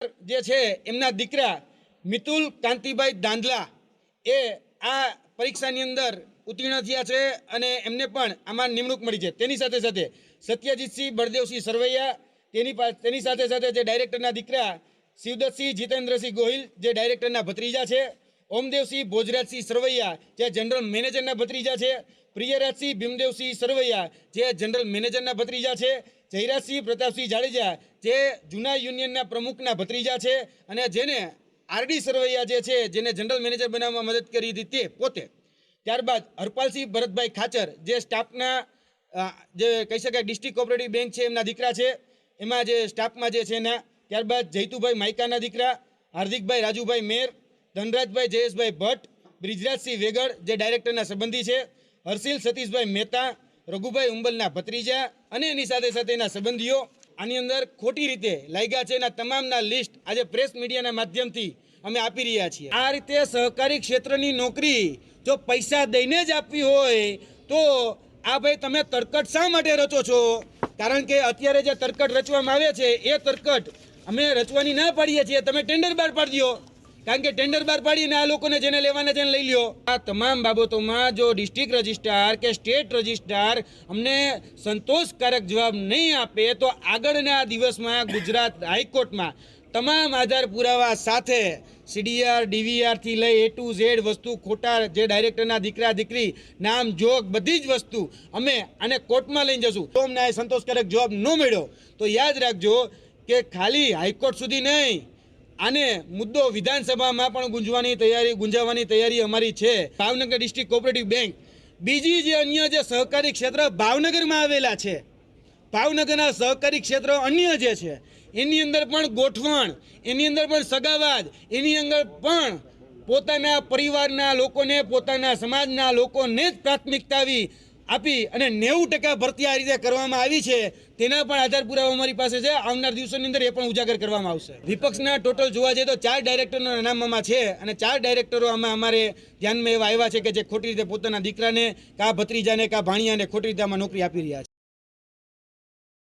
જે છે, એમના દીકરા મિતુલ કાંતિભાઈ દાંધલા એ આ પરીક્ષાની અંદર ઉત્તીર્ણ થયા છે અને એમને પણ આમાં નિમણૂક મળી છે. તેની સાથે સાથે સત્યજીતસિંહ બળદેવસિંહ સરવૈયા, તેની તેની સાથે સાથે જે ડાયરેક્ટરના દીકરા શિવદત્તસિંહ જીતેન્દ્રસિંહ ગોહિલ, જે ડાયરેક્ટરના ભત્રીજા છે ઓમદેવસિંહ ભોજરાજસિંહ સરવૈયા, જે જનરલ મેનેજરના ભત્રીજા છે. પ્રિયરાજસિંહ ભીમદેવસિંહ સરવૈયા, જે જનરલ મેનેજરના ભત્રીજા છે. જયરાજસિંહ પ્રતાપસિંહ જાડેજા, જે જૂના યુનિયનના પ્રમુખના ભત્રીજા છે અને જેને આરડી સરવૈયા જે છે, જેને જનરલ મેનેજર બનાવવામાં મદદ કરી હતી તે પોતે. ત્યારબાદ હરપાલસિંહ ભરતભાઈ ખાચર, જે સ્ટાફના જે કહી શકાય ડિસ્ટ્રિક્ટ કોઓપરેટિવ બેંક છે એમના દીકરા છે. એમાં જે સ્ટાફમાં જે છે એના. ત્યારબાદ જૈતુભાઈ માઇકાના દીકરા, હાર્દિકભાઈ રાજુભાઈ મેર ધનરાજભાઈ જયેશભાઈ ભટ્ટ, બ્રિજરાજસિંહ વેગડ જે ડાયરેક્ટરના સંબંધી છે, હર્ષિલ સતીશભાઈ મહેતા, રઘુભાઈ ઉંબલના ભત્રીજા અને એની સાથે સાથે એના સંબંધીઓ આની અંદર ખોટી રીતે લાગ્યા છે. એના તમામના લિસ્ટ આજે પ્રેસ મીડિયાના માધ્યમથી અમે આપી રહ્યા છીએ. આ રીતે સહકારી ક્ષેત્રની નોકરી જો પૈસા દઈને જ આપવી હોય, તો આ ભાઈ તમે તરકટ શા માટે રચો છો? કારણ કે અત્યારે જે તરકટ રચવામાં આવે છે, એ તરકટ અમે રચવાની ના પાડીએ છીએ. તમે ટેન્ડર બહાર પાડી દો. કારણ કે ટેન્ડર બહાર પાડીને આ લોકોને જેને લેવાના જેને લઈ લ્યો. આ તમામ બાબતોમાં જો ડિસ્ટ્રિક્ટ રજિસ્ટ્રાર કે સ્ટેટ રજિસ્ટ્રાર અમને સંતોષકારક જવાબ નહીં આપે, તો આગળના દિવસમાં ગુજરાત હાઈકોર્ટમાં તમામ આધાર પુરાવા સાથે સીડીઆર ડીવીઆરથી લઈ એ ટુ ઝેડ વસ્તુ, ખોટા જે ડાયરેક્ટરના દીકરા, દીકરી, નામ, જોગ, બધી જ વસ્તુ અમે આને કોર્ટમાં લઈને જશું. તો અમને સંતોષકારક જવાબ ન મળ્યો. તો યાદ રાખજો કે ખાલી હાઈકોર્ટ સુધી નહીં આને મુદ્દો વિધાનસભામાં પણ ગુંજવાની તૈયારી, ગુંજાવવાની તૈયારી અમારી છે. Bhavnagar district cooperative bank. બીજી જે અન્ય જે સહકારી ક્ષેત્ર ભાવનગરમાં આવેલા છે, ભાવનગરના સહકારી ક્ષેત્ર અન્ય જે છે, એની અંદર પણ ગોઠવણ, એની અંદર પણ સગાવાદ એની અંદર પણ પોતાના પરિવારના લોકોને, પોતાના સમાજના લોકોને જ પ્રાથમિકતા આવી આપી અને નેવું ટકા ભરતી આ રીતે કરવામાં આવી છે. તેના પણ આધાર પુરાવા અમારી પાસે છે. આવનાર દિવસોની અંદર એ પણ ઉજાગર કરવામાં આવશે. વિપક્ષના ટોટલ જોવા જઈએ તો ચાર ડાયરેક્ટરોના નામમાં છે અને ચાર ડાયરેક્ટરો આમાં અમારે ધ્યાનમાં એવા આવ્યા છે કે જે ખોટી રીતે પોતાના દીકરાને, કા ભત્રીજાને, કા ભાણિયાને ખોટી રીતે આમાં નોકરી આપી રહ્યા છે.